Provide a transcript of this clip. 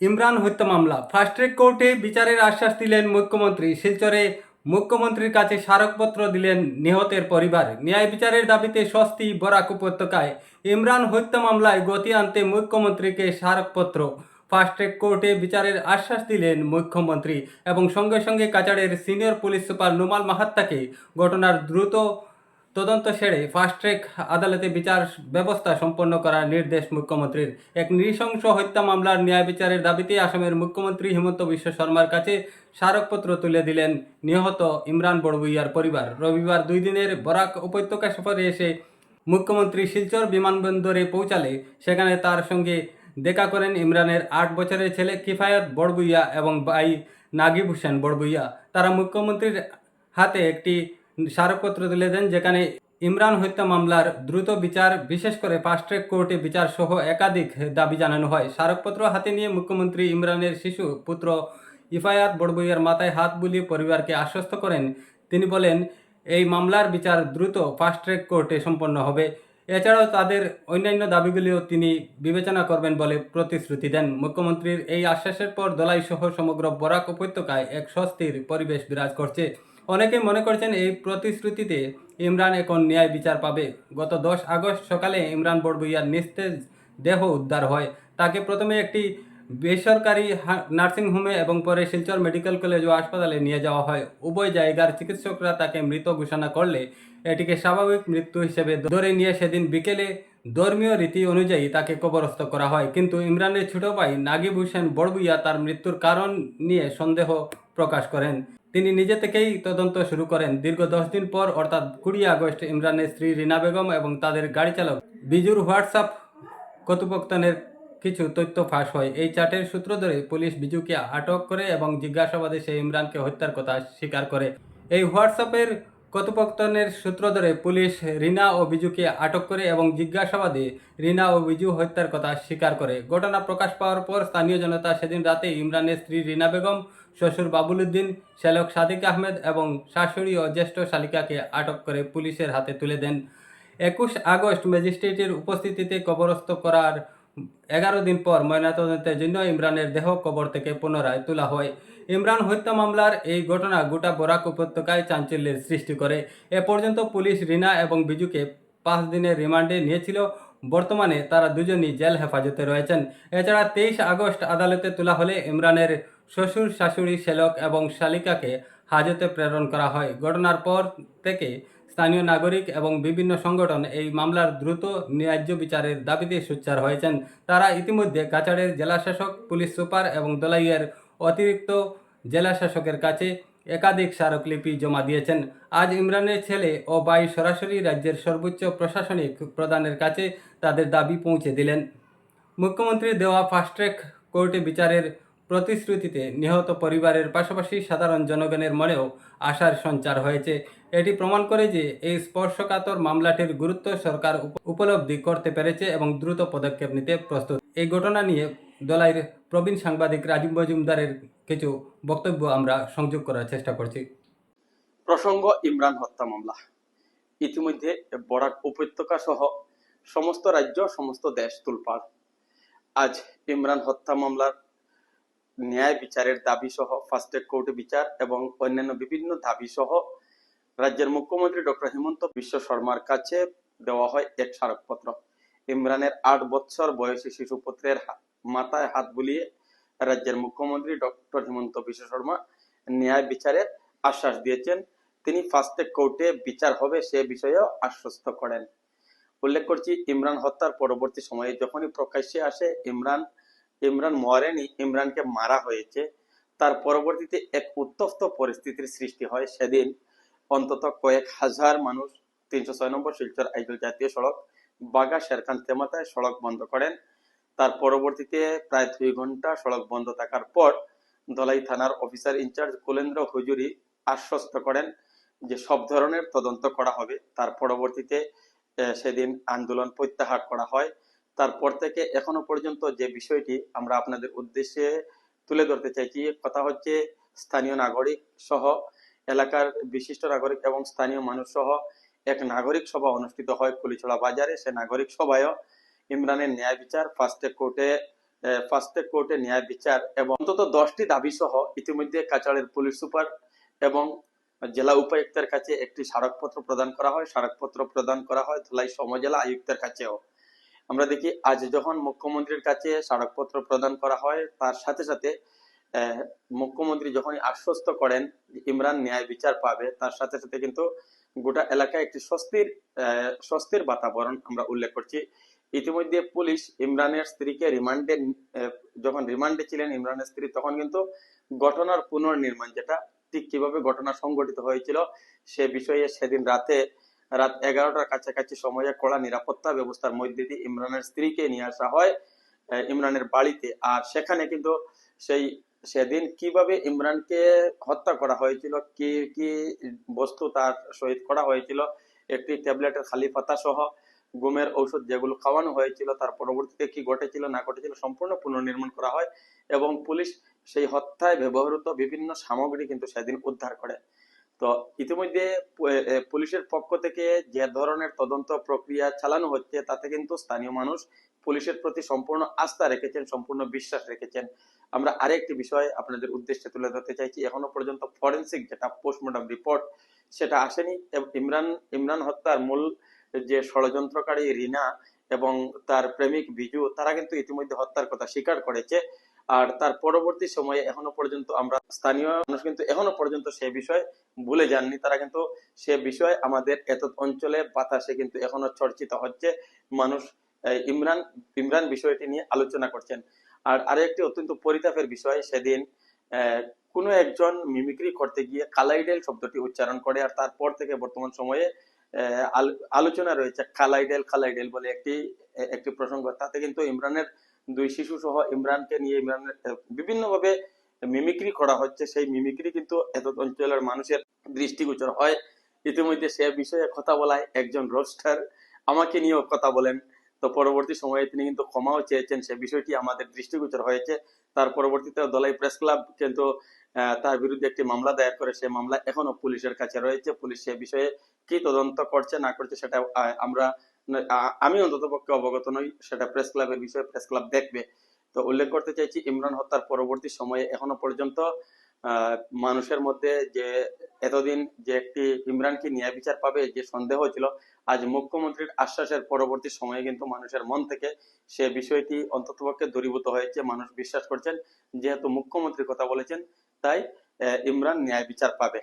ইমরান হত্যা মামলা। Fast track কোর্টে বিচারের আশ্বাস দিলেন মুখ্যমন্ত্রী। শিলচরে মুখ্যমন্ত্রীর কাছে স্মারকপত্র দিলেন নিহতের পরিবার। ন্যায় বিচারের দাবিতে স্বস্তি বরাক উপত্যকায় ইমরান হত্যা মামলায় গতি আনতে মুখ্যমন্ত্রীকে স্মারকপত্র। ফাস্ট ট্র্যাক কোর্টে বিচারের আশ্বাস দিলেন মুখ্যমন্ত্রী এবং সঙ্গে সঙ্গে কাছাড়ের সিনিয়র পুলিশ সুপার নুমাল মাহাত্তাকে ঘটনার দ্রুত তদন্ত সেরে ফাস্ট ট্র্যাক আদালতে বিচার ব্যবস্থা সম্পন্ন করার নির্দেশ মুখ্যমন্ত্রীর। এক নৃশংস হত্যা মামলার ন্যায় বিচারের দাবিতে আসামের মুখ্যমন্ত্রী হিমন্ত বিশ্ব শর্মার কাছে স্মারকপত্র তুলে দিলেন নিহত ইমরান বড়বুইয়ার পরিবার। রবিবার দুই দিনের বরাক উপত্যকা সফরে এসে মুখ্যমন্ত্রী শিলচর বিমানবন্দরে পৌঁছালে সেখানে তার সঙ্গে দেখা করেন ইমরানের আট বছরের ছেলে কিফায়ত বড়বুইয়া এবং ভাই নাগিব হোসেন বড়বুইয়া। তারা মুখ্যমন্ত্রীর হাতে একটি স্মারকপত্র তুলে দেন, যেখানে ইমরান হত্যা মামলার দ্রুত বিচার, বিশেষ করে ফাস্ট ট্র্যাক কোর্টে বিচার সহ একাধিক দাবি জানানো হয়। স্মারকপত্র হাতে নিয়ে মুখ্যমন্ত্রী ইমরানের শিশু পুত্র ইফায়াত বড়বইয়ার মাথায় হাত বুলিয়ে পরিবারকে আশ্বস্ত করেন। তিনি বলেন, এই মামলার বিচার দ্রুত ফাস্ট ট্র্যাক কোর্টে সম্পন্ন হবে। এছাড়াও তাদের অন্যান্য দাবিগুলিও তিনি বিবেচনা করবেন বলে প্রতিশ্রুতি দেন। মুখ্যমন্ত্রীর এই আশ্বাসের পর দলাই সহ সমগ্র বরাক উপত্যকায় এক স্বস্তির পরিবেশ বিরাজ করছে। অনেকে মনে করছেন এই প্রতিশ্রুতিতে ইমরান এখন ন্যায় বিচার পাবে। গত দশ আগস্ট সকালে ইমরান বড়বইয়ার নিস্তেজ দেহ উদ্ধার হয়। তাকে প্রথমে একটি বেসরকারি নার্সিংহোমে এবং পরে শিলচর মেডিকেল কলেজ ও হাসপাতালে নিয়ে যাওয়া হয়। উভয় জায়গার চিকিৎসকরা তাকে মৃত ঘোষণা করলে এটিকে স্বাভাবিক মৃত্যু হিসেবে ধরে নিয়ে সেদিন বিকেলে ধর্মীয় রীতি অনুযায়ী তাকে কবরস্থ করা হয়। কিন্তু ইমরানের ছোট ভাই নাগিব হোসেন বড়বুইয়া তার মৃত্যুর কারণ নিয়ে সন্দেহ প্রকাশ করেন। তিনি নিজে থেকেই তদন্ত শুরু করেন। দীর্ঘ দশ দিন পর অর্থাৎ কুড়ি আগস্ট, ইমরানের স্ত্রী রিনা বেগম এবং তাদের গাড়ি চালক বিজুর হোয়াটসঅ্যাপ কর্তৃপক্ষের কিছু তথ্য ফাঁস হয়। এই চার্টের সূত্র ধরে পুলিশ বিজুকে আটক করে এবং জিজ্ঞাসাবাদে সে ইমরানকে হত্যার কথা স্বীকার করে। এই হোয়াটসঅ্যাপের কথোপকথনের সূত্র ধরে পুলিশ রিনা ও বিজুকে আটক করে এবং জিজ্ঞাসাবাদে রিনা ও বিজু হত্যার কথা স্বীকার করে। ঘটনা প্রকাশ পাওয়ার পর স্থানীয় জনতা সেদিন রাতে ইমরানের স্ত্রী রিনা বেগম, শ্বশুর বাবুলুদ্দিন শ্যালক সাদিক আহমেদ এবং শাশুড়ি ও জ্যেষ্ঠ শালিকাকে আটক করে পুলিশের হাতে তুলে দেন। একুশ আগস্ট ম্যাজিস্ট্রেটের উপস্থিতিতে কবরস্থ করার এগারো দিন পর ময়নাতদন্তের জন্য ইমরানের দেহ কবর থেকে পুনরায় তোলা হয়। ইমরান হত্যা মামলার এই ঘটনা গোটা বরাক উপত্যকায় চাঞ্চল্যের সৃষ্টি করে। এ পর্যন্ত পুলিশ রিনা এবং বিজুকে পাঁচ দিনের রিমান্ডে নিয়েছিল। বর্তমানে তারা দুজনই জেল হেফাজতে রয়েছেন। এছাড়া তেইশ আগস্ট আদালতে তোলা হলে ইমরানের শ্বশুর, শাশুড়ি শ্যালক এবং শালিকাকে হাজতে প্রেরণ করা হয়। ঘটনার পর থেকে স্থানীয় নাগরিক এবং বিভিন্ন সংগঠন এই মামলার দ্রুত ন্যায্য বিচারের দাবিতে সোচ্চার হয়েছেন। তারা ইতিমধ্যে কাছাড়ের জেলাশাসক, পুলিশ সুপার এবং দলাইয়ের অতিরিক্ত জেলাশাসকের কাছে একাধিক স্মারকলিপি জমা দিয়েছেন। আজ ইমরানের ছেলে ও বাই সরাসরি রাজ্যের সর্বোচ্চ প্রশাসনিক প্রধানের কাছে তাদের দাবি পৌঁছে দিলেন। মুখ্যমন্ত্রীর দেওয়া ফাস্ট ট্র্যাক কোর্টে বিচারের প্রতিশ্রুতিতে নিহত পরিবারের পাশাপাশি সাধারণ জনগণের মনেও আশার সঞ্চার হয়েছে। এটি প্রমাণ করে যে এই স্পর্শকাতর মামলাটির গুরুত্ব সরকার উপলব্ধি করতে পেরেছে এবং দ্রুত পদক্ষেপ নিতে প্রস্তুত। এই ঘটনা নিয়ে দলাইয়ের প্রবীণ সাংবাদিক রাজীব মজুমদারের কিছু বক্তব্য আমরা সংযোগ করার চেষ্টা করছি। প্রসঙ্গ, ইমরান হত্যা মামলা। ইতিমধ্যে বরাক উপত্যকা সহ সমস্ত রাজ্য, সমস্ত দেশ তুলপাড়। আজ ইমরান হত্যা মামলার ন্যায় বিচারের দাবি সহ ফার্স্ট ট্র্যাক কোর্টে বিচার এবং অন্যান্য বিভিন্ন দাবি সহ রাজ্যের মুখ্যমন্ত্রী ডক্টর হিমন্ত বিশ্ব শর্মার কাছে দেওয়া হয় এক স্মারকপত্র। ইমরানের আট বছর বয়সী শিশুপুত্রের মাথায় হাত বুলিয়ে রাজ্যের মুখ্যমন্ত্রী ডক্টর হিমন্ত বিশ্ব শর্মা ন্যায় বিচারের আশ্বাস দিয়েছেন। তিনি ফার্স্টে কোর্টে বিচার হবে সে বিষয়েও আশ্বস্ত করেন। উল্লেখ করছি, ইমরান হত্যার পরবর্তী সময়ে যখনই প্রকাশ্যে আসে, ইমরান ইমরান মরেনি, ইমরানকে মারা হয়েছে। তার পরবর্তীতে এক উত্তপ্ত পরিস্থিতির সৃষ্টি হয় সেদিন। অন্তত কয়েক হাজার মানুষ, তিনশো ছয় নম্বর শিলচর আইজল জাতীয় সড়ক, বাগা শেরখান তেমাতায় সড়ক বন্ধ করেন। তার পরবর্তীতে প্রায় দুই ঘণ্টা সড়ক বন্ধ থাকার পর দলাই থানার অফিসার ইনচার্জ কুলেন্দ্র হুজুরি আশ্বস্ত করেন যে সব ধরনের তদন্ত করা হবে। তার পরবর্তীতে সেদিন আন্দোলন প্রত্যাহার করা হয়। তারপর থেকে এখনও পর্যন্ত যে বিষয়টি আমরা আপনাদের উদ্দেশ্যে তুলে ধরতে চাইছি, কথা হচ্ছে স্থানীয় নাগরিক সহ, এলাকার বিশিষ্ট নাগরিক এবং স্থানীয় মানুষ সহ এক নাগরিক সভা অনুষ্ঠিত হয় কুলিছড়া বাজারে। সে নাগরিক সভায়ও ইমরানের ন্যায় বিচার ফার্স্টে কোর্টে ফার্স্ট কোর্টে ন্যায় বিচার এবং অন্তত দশটি দাবি সহ ইতিমধ্যে কাছাড়ের পুলিশ সুপার এবং জেলা উপায়ুক্তের কাছে একটি স্মারকপত্র প্রদান করা হয়। স্মারকপত্র প্রদান করা হয় ধলাই সমজেলা আয়ুক্তের কাছেও। আমরা দেখি আজ যখন মুখ্যমন্ত্রীর কাছে স্মারকপত্র প্রদান করা হয়, তার সাথে সাথে মুখ্যমন্ত্রী যখনই আশ্বস্ত করেন ইমরান ন্যায় বিচার পাবে, তার সাথে সাথে কিন্তু গোটা এলাকায় একটি স্বস্তির স্বস্তির বাতাবরণ আমরা উল্লেখ করছি। ইতিমধ্যে পুলিশ ইমরানের স্ত্রীকে রিমান্ডে যখন রিমান্ডে ছিলেন ইমরানের স্ত্রী, তখন কিন্তু ঘটনার পুনর্নির্মাণ যেটা, ঠিক কীভাবে ঘটনা সংঘটিত হয়েছিল, সে বিষয়ে সেদিন রাতে রাত এগারোটার কাছাকাছি সময়ে কড়া নিরাপত্তা ব্যবস্থার মধ্যে দিয়ে ইমরানের স্ত্রীকে নিয়ে আসা হয় ইমরানের বাড়িতে। আর সেখানে কিন্তু সেই, সেদিন কীভাবে ইমরানকে হত্যা করা হয়েছিল, কি কি বস্তু তার শহীদ করা হয়েছিল, একটি ট্যাবলেটের খালি পাতা সহ গুমের ঔষধ যেগুলো খাওয়ানো হয়েছিল, তার পরবর্তীতে কি ঘটেছিল, না ঘটেছিল, সম্পূর্ণ পুনর্নির্মাণ করা হয় এবং পুলিশ সেই হত্যায় ব্যবহৃত বিভিন্ন সামগ্রী কিন্তু সেদিন উদ্ধার করে। তো ইতিমধ্যে পুলিশের পক্ষ থেকে যে ধরনের তদন্ত প্রক্রিয়া চালানো হচ্ছে, তাতে কিন্তু স্থানীয় মানুষ পুলিশের প্রতি সম্পূর্ণ আস্থা রেখেছেন, সম্পূর্ণ বিশ্বাস রেখেছেন। আমরা আরেকটি বিষয় আপনাদের উদ্দেশ্যে তুলে ধরতে চাইছি। এখনও পর্যন্ত ফরেন্সিক যেটা পোস্টমর্টম রিপোর্ট, সেটা আসেনি। ইমরান ইমরান হত্যার মূল যে ষড়যন্ত্রকারী রিনা এবং তার প্রেমিক বিজু, তারা কিন্তু ইতিমধ্যে হত্যার কথা স্বীকার করেছে। আর তার পরবর্তী সময়ে এখনও পর্যন্ত আমরা স্থানীয় মানুষ কিন্তু এখনও পর্যন্ত সে বিষয়ে ভুলে যাননি। তারা কিন্তু সে বিষয়ে আমাদের এত অঞ্চলে বাতাসে কিন্তু এখনও চর্চিত হচ্ছে। মানুষ ইমরান ইমরান বিষয়টি নিয়ে আলোচনা করছেন। আর আরেকটি অত্যন্ত পরিতাপের বিষয়, সেদিন কোনো একজন মিমিক্রি করতে গিয়ে কালাইডেল শব্দটি উচ্চারণ করে আর তারপর থেকে বর্তমান সময়ে আলোচনা রয়েছে কালাইডেল কালাইডেল বলে একটি একটি প্রসঙ্গ। তাতে কিন্তু ইমরানের দুই শিশু সহ ইমরানকে নিয়ে ইমরানের বিভিন্ন ভাবে মিমিক্রি করা হচ্ছে। সেই মিমিক্রি কিন্তু এত অঞ্চলের মানুষের দৃষ্টিগোচর হয়। ইতিমধ্যে সে বিষয়ে কথা বলায় একজন রোস্টার আমাকে নিয়েও কথা বলেন। তো পরবর্তী সময়ে তিনি কিন্তু ক্ষমাও চেয়েছেন। সে বিষয়টি আমাদের দৃষ্টিগোচর হয়েছে। তার পরবর্তীতে দলাই প্রেস ক্লাব কিন্তু তার বিরুদ্ধে একটি মামলা দায়ের করে। সে মামলা এখনও পুলিশের কাছে রয়েছে। পুলিশ সে বিষয়ে কি তদন্ত করছে, না করছে, সেটা আমরা আমি অন্তত পক্ষে অবগত নই, সেটা প্রেস ক্লাবের বিষয়ে প্রেস ক্লাব দেখবে। তো উল্লেখ করতে চাইছি, ইমরান হত্যার পরবর্তী সময়ে এখনও পর্যন্ত মানুষের মধ্যে যে এতদিন যে একটি ইমরান কি ন্যায় বিচার পাবে যে সন্দেহ ছিল, আজ মুখ্যমন্ত্রীর আশ্বাসের পরবর্তী সময়ে কিন্তু মানুষের মন থেকে সে বিষয়টি অন্ততপক্ষে দূরীভূত হয়েছে। মানুষ বিশ্বাস করছেন, যেহেতু মুখ্যমন্ত্রী কথা বলেছেন, তাই ইমরান ন্যায় বিচার পাবে।